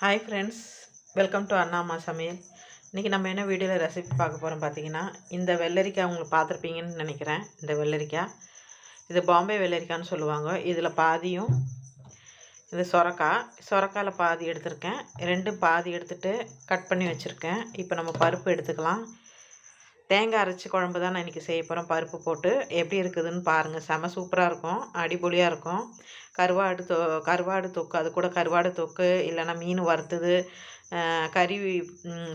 Hi friends welcome to Annama சமையல் இன்றைக்கி நம்ம என்ன வீடியோவில் ரெசிபி பார்க்க போகிறோம் பார்த்தீங்கன்னா இந்த வெள்ளரிக்காய் உங்களுக்கு பார்த்துருப்பீங்கன்னு நினைக்கிறேன். இந்த வெள்ளரிக்காய். இது பாம்பே வெள்ளரிக்கான்னு சொல்லுவாங்க. இதில் பாதியும் இது சொரக்காய். சொரக்காயில் பாதி எடுத்திருக்கேன். ரெண்டும் பாதி எடுத்துகிட்டு கட் பண்ணி வச்சுருக்கேன். இப்போ நம்ம பருப்பு எடுத்துக்கலாம். தேங்காய் அரைச்சி குழம்பு தான் நான் இன்றைக்கி செய்ய போகிறேன் பருப்பு போட்டு எப்படி இருக்குதுன்னு பாருங்கள் செம சூப்பராக இருக்கும். அடிபொலியாக இருக்கும். கருவாடு தொ கருவாடு தொக்கு அது கூட கருவாடு தொக்கு இல்லைன்னா மீன் வறுத்தது கறி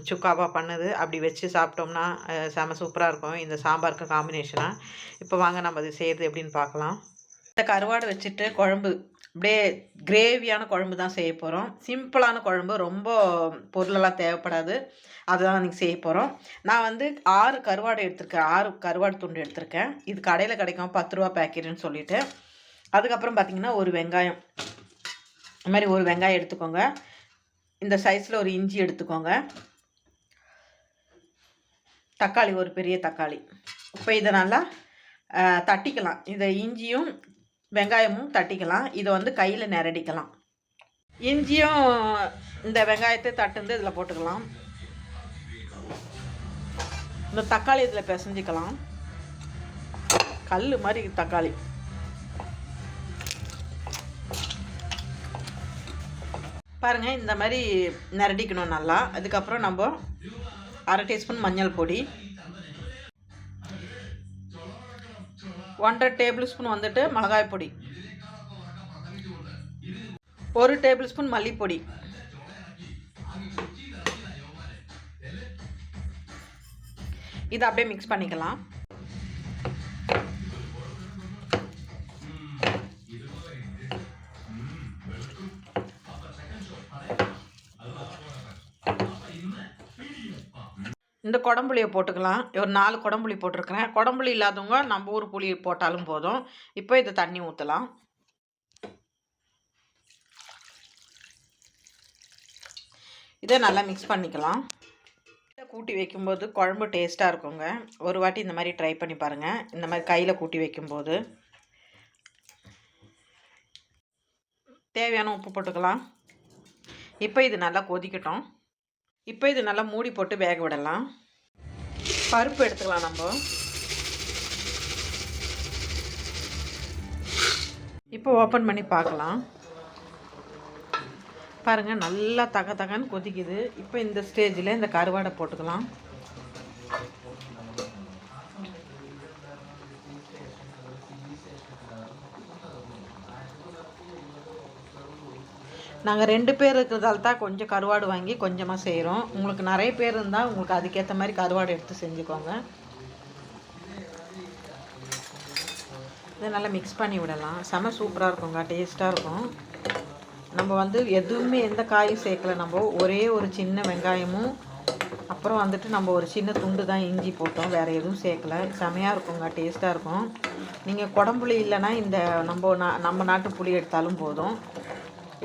சுக்காவாக பண்ணது அப்படி வச்சு சாப்பிட்டோம்னா செம சூப்பராக இருக்கும். இந்த சாம்பாருக்கு காம்பினேஷனாக இப்போ வாங்க நம்ம அது செய்கிறது எப்படின்னு பார்க்கலாம். இந்த கருவாடு வச்சுட்டு குழம்பு அப்படியே கிரேவியான குழம்பு தான் செய்ய போகிறோம் சிம்பிளான குழம்பு ரொம்ப பொருளெல்லாம் தேவைப்படாது. அதுதான் இன்றைக்கி செய்ய போகிறோம் நான் வந்து ஆறு கருவாடு எடுத்திருக்கேன். ஆறு கருவாடு துண்டு எடுத்திருக்கேன். இது கடையில் கிடைக்கும் பத்து ரூபா பேக்கெட்டுன்னு சொல்லிட்டு. அதுக்கப்புறம் பார்த்தீங்கன்னா ஒரு வெங்காயம். இந்த மாதிரி ஒரு வெங்காயம் எடுத்துக்கோங்க. இந்த சைஸில் ஒரு இஞ்சி எடுத்துக்கோங்க. தக்காளி ஒரு பெரிய தக்காளி. இப்போ இதை நல்லா தட்டிக்கலாம். இதை இஞ்சியும் வெங்காயமும் தட்டிக்கலாம். இதை வந்து கையில் நிரடிக்கலாம். இஞ்சியும் இந்த வெங்காயத்தை தட்டுந்து இதில் போட்டுக்கலாம். இந்த தக்காளி இதில் பிசைஞ்சிக்கலாம். கல் மாதிரி தக்காளி. பாருங்கள் இந்த மாதிரி நிரடிக்கணும் நல்லா. அதுக்கப்புறம் நம்ம அரை டீஸ்பூன் மஞ்சள் பொடி. ஒன்றரை டேபிள் ஸ்பூன் வந்துட்டு மிளகாய் பொடி. ஒரு டேபிள் ஸ்பூன் மல்லிப்பொடி. இதை அப்படியே மிக்ஸ் பண்ணிக்கலாம். இந்த குடம்புளியை போட்டுக்கலாம். ஒரு நாலு குடம்புளி போட்டிருக்கிறேன். குடம்புளி இல்லாதவங்க நம்ம ஊர் புளி போட்டாலும் போதும். இப்போ இதை தண்ணி ஊற்றலாம் இதை நல்லா மிக்ஸ் பண்ணிக்கலாம். இதை கூட்டி வைக்கும்போது குழம்பு டேஸ்ட்டாக இருக்குங்க. ஒரு வாட்டி இந்த மாதிரி ட்ரை பண்ணி பாருங்கள் இந்த மாதிரி கையில் கூட்டி வைக்கும்போது. தேவையான உப்பு போட்டுக்கலாம். இப்போ இது நல்லா கொதிக்கட்டும். இப்போ இது நல்லா மூடி போட்டு வேக விடலாம். பருப்பு எடுத்துக்கலாம் நம்ம. இப்போ ஓப்பன் பண்ணி பார்க்கலாம். பாருங்கள் நல்லா தக தகன்னு கொதிக்குது. இப்போ இந்த ஸ்டேஜில் இந்த கருவாடை போட்டுக்கலாம். நாங்கள் ரெண்டு பேர் இருக்கிறதால தான் கொஞ்சம் கருவாடு வாங்கி கொஞ்சமாக செய்கிறோம் உங்களுக்கு நிறைய பேர் இருந்தால் உங்களுக்கு அதுக்கேற்ற மாதிரி கருவாடு எடுத்து செஞ்சுக்கோங்க. இதை நல்லா மிக்ஸ் பண்ணி விடலாம். செம சூப்பராக இருக்குங்க டேஸ்ட்டாக இருக்கும். நம்ம வந்து எதுவுமே எந்த காயும் சேர்க்கல. நம்ம ஒரே ஒரு சின்ன வெங்காயமும் அப்புறம் வந்துட்டு நம்ம ஒரு சின்ன துண்டு தான் இஞ்சி போட்டோம். வேறு எதுவும் சேர்க்கல. செமையாக இருக்குங்க டேஸ்ட்டாக இருக்கும். நீங்கள் குடம்புளி இல்லைன்னா இந்த நம்ம நா நம்ம நாட்டு புளி எடுத்தாலும் போதும்.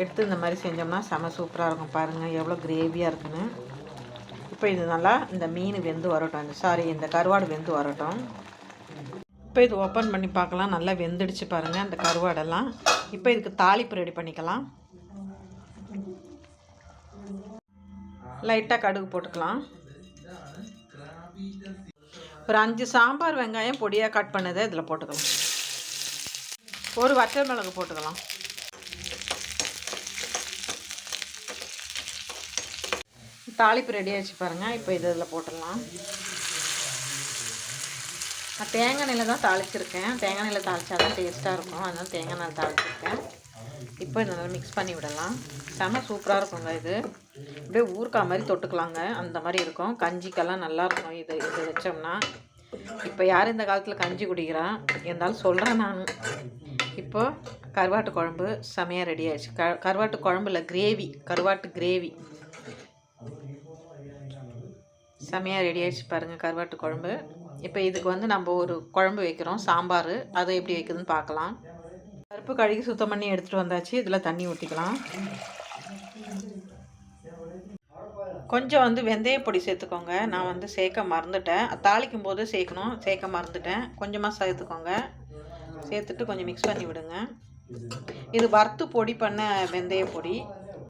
எடுத்து இந்த மாதிரி செஞ்சோம்னா செம சூப்பராக இருக்கும். பாருங்கள் எவ்வளோ கிரேவியாக இருக்குன்னு. இப்போ இது நல்லா இந்த மீன் வெந்து வரட்டும். இந்த சாரி இந்த கருவாடு வெந்து வரட்டும். இப்போ இது ஓப்பன் பண்ணி பார்க்கலாம். நல்லா வெந்துடுச்சு பாருங்கள் அந்த கருவாடெல்லாம். இப்போ இதுக்கு தாளிப்பு ரெடி பண்ணிக்கலாம். லைட்டாக கடுகு போட்டுக்கலாம். ஒரு அஞ்சு சாம்பார் வெங்காயம் பொடியாக கட் பண்ணதை இதில் போட்டுக்கலாம். ஒரு வட்டல் மிளகு போட்டுக்கலாம். தாளிப்பு ரெடி ஆச்சு பாருங்கள் இப்போ இது இதில் போட்டுடலாம். நான் தேங்காய் எண்ணெயில் தான் தாளிச்சிருக்கேன். தேங்காய் நெல்லை தாளித்தா தான் டேஸ்ட்டாக இருக்கும். அதனால் தேங்காய் எண்ணெய் தாளிச்சிருக்கேன். இப்போ இதை நல்லா மிக்ஸ் பண்ணி விடலாம். செம சூப்பராக இருக்குங்க இது. அப்படியே ஊறுக்கா மாதிரி தொட்டுக்கலாங்க. அந்த மாதிரி இருக்கும். கஞ்சிக்கெல்லாம் நல்லாயிருக்கும் இது இது வச்சோம்னா. இப்போ யார் இந்த காலத்தில் கஞ்சி குடிக்கிறா? இருந்தாலும் சொல்கிறேன் நான். இப்போ கருவாட்டு குழம்பு செமையாக ரெடி ஆயிடுச்சு. க கருவாட்டு குழம்புல கிரேவி கருவாட்டு கிரேவி செமையாக ரெடி ஆகிடுச்சு பாருங்கள் கருவாட்டு குழம்பு. இப்போ இதுக்கு வந்து நம்ம ஒரு குழம்பு வைக்கிறோம் சாம்பார். அதை எப்படி வைக்குதுன்னு பார்க்கலாம். பருப்பு கழுகி சுத்தம் பண்ணி எடுத்துகிட்டு வந்தாச்சு. இதில் தண்ணி ஊற்றிக்கலாம் கொஞ்சம் வந்து வெந்தய பொடி சேர்த்துக்கோங்க. நான் வந்து சேர்க்க மறந்துட்டேன். தாளிக்கும் போது சேர்க்கணும். சேர்க்க மறந்துட்டேன். கொஞ்சமாக சேர்த்துக்கோங்க. சேர்த்துட்டு கொஞ்சம் மிக்ஸ் பண்ணி விடுங்க. இது வறுத்து பொடி பண்ண வெந்தய பொடி.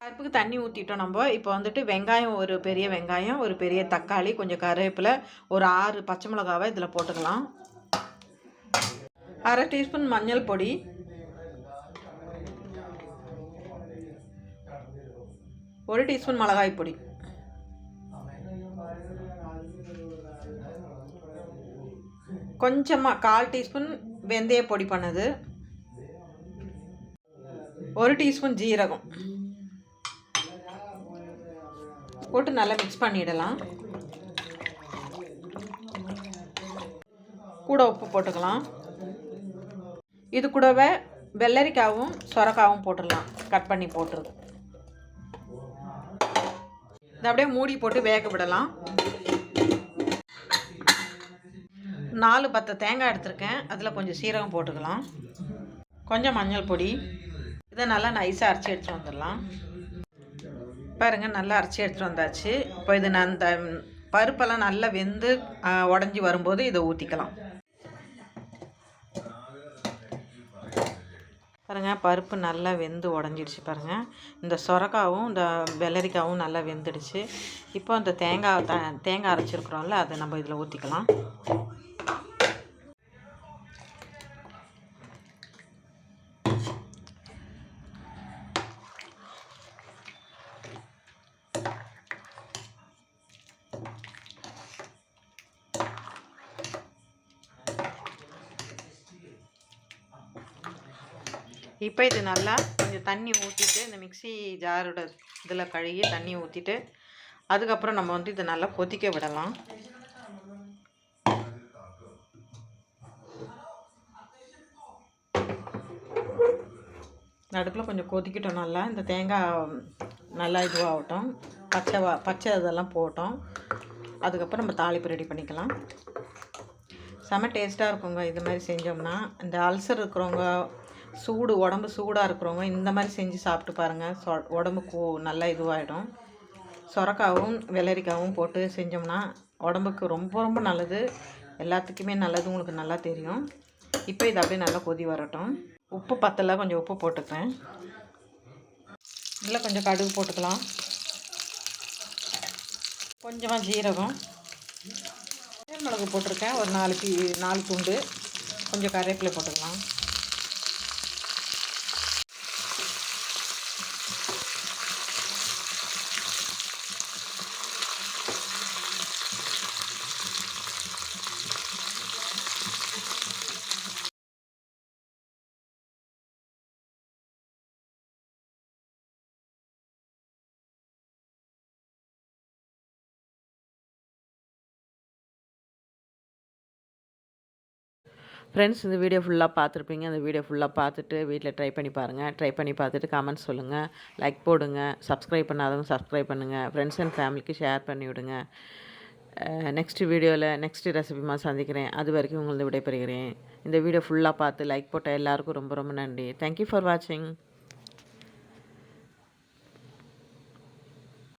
பருப்புக்கு தண்ணி ஊற்றிட்டோம் நம்ம. இப்போ வந்துட்டு வெங்காயம் ஒரு பெரிய வெங்காயம் ஒரு பெரிய தக்காளி கொஞ்சம் கருவேப்பிலை ஒரு ஆறு பச்சை மிளகாவை இதில் போட்டுக்கலாம். அரை டீஸ்பூன் மஞ்சள் பொடி. ஒரு டீஸ்பூன் மிளகாய் பொடி. கொஞ்சமாக கால் டீஸ்பூன் வெந்தய பொடி பண்ணது. ஒரு டீஸ்பூன் ஜீரகம். போட்டு நல்லா மிக்ஸ் பண்ணிடலாம். கூட உப்பு போட்டுக்கலாம். இது கூடவே வெள்ளரிக்காவும் சொரக்காவும் போட்டுடலாம். கட் பண்ணி போட்டுருது இதை அப்படியே மூடி போட்டு வேக விடலாம். நாலு பத்து தேங்காய் எடுத்திருக்கேன். அதில் கொஞ்சம் சீரகம் போட்டுக்கலாம். கொஞ்சம் மஞ்சள் பொடி. இதை நல்லா நைஸாக அரைச்சி எடுத்து வந்துடலாம். பாருங்கள் நல்லா அரைச்சி எடுத்துகிட்டு வந்தாச்சு. இப்போ இது நான் அந்த பருப்பெல்லாம் நல்லா வெந்து உடஞ்சி வரும்போது இதை ஊற்றிக்கலாம் பாருங்கள் பருப்பு நல்லா வெந்து உடஞ்சிடுச்சு பாருங்கள் இந்த சொரக்காவும் இந்த வெள்ளரிக்காவும் நல்லா வெந்துடுச்சு. இப்போ அந்த தேங்காய் த தேங்காய் அரைச்சிருக்கிறோம்ல அதை நம்ம இதில் ஊற்றிக்கலாம் இப்போ இது நல்லா கொஞ்சம் தண்ணி ஊற்றிட்டு இந்த மிக்ஸி ஜாரோட இதில் கழுகி தண்ணி ஊற்றிட்டு அதுக்கப்புறம் நம்ம வந்து இதை நல்லா கொதிக்க விடலாம். நடுக்கில் கொஞ்சம் கொதிக்கட்டும் நல்லா. இந்த தேங்காய் நல்லா இதுவாகட்டும். பச்சை வா பச்சை இதெல்லாம் போட்டோம் அதுக்கப்புறம் நம்ம தாளிப்பு ரெடி பண்ணிக்கலாம். செம டேஸ்ட்டாக இருக்குங்க. இது மாதிரி செஞ்சோம்னா இந்த அல்சர் இருக்கிறவங்க சூடு உடம்பு சூடாக இருக்கிறவங்க இந்த மாதிரி செஞ்சு சாப்பிட்டு பாருங்கள் சொ உடம்புக்கு நல்லா இதுவாகிடும் சொரக்காவும் வெள்ளரிக்காவும் போட்டு செஞ்சோம்னா உடம்புக்கு ரொம்ப ரொம்ப நல்லது. எல்லாத்துக்குமே நல்லது உங்களுக்கு நல்லா தெரியும். இப்போ இது அப்படியே நல்லா கொதி வரட்டும். உப்பு பத்தல கொஞ்சம் உப்பு போட்டுக்கிறேன். இதில் கொஞ்சம் கடுகு போட்டுக்கலாம். கொஞ்சமாக ஜீரகம். மிளகு போட்டிருக்கேன். ஒரு நாலு பீ நாலு துண்டு. கொஞ்சம் கருவேப்பிலை போட்டுக்கலாம். ஃப்ரெண்ட்ஸ் இந்த வீடியோ ஃபுல்லாக பார்த்துருப்பீங்க. அந்த வீடியோ ஃபுல்லாக பார்த்துட்டு வீட்டில் ட்ரை பண்ணி பாருங்கள் ட்ரை பண்ணி பார்த்துட்டு கமெண்ட் சொல்லுங்கள் லைக் போடுங்க. சப்ஸ்கிரைப் பண்ணாதவங்க சப்ஸ்கிரைப் பண்ணுங்கள் ஃப்ரெண்ட்ஸ் அண்ட் ஃபேமிலிக்கு ஷேர் பண்ணி விடுங்க. நெக்ஸ்ட் வீடியோவில் நெக்ஸ்ட் ரெசிபிமா சந்திக்கிறேன். அது வரைக்கும் உங்களது விடைபெறுகிறேன். இந்த வீடியோ ஃபுல்லாக பார்த்து லைக் போட்ட எல்லாருக்கும் ரொம்ப ரொம்ப நன்றி. தேங்க்யூ ஃபார் வாட்சிங்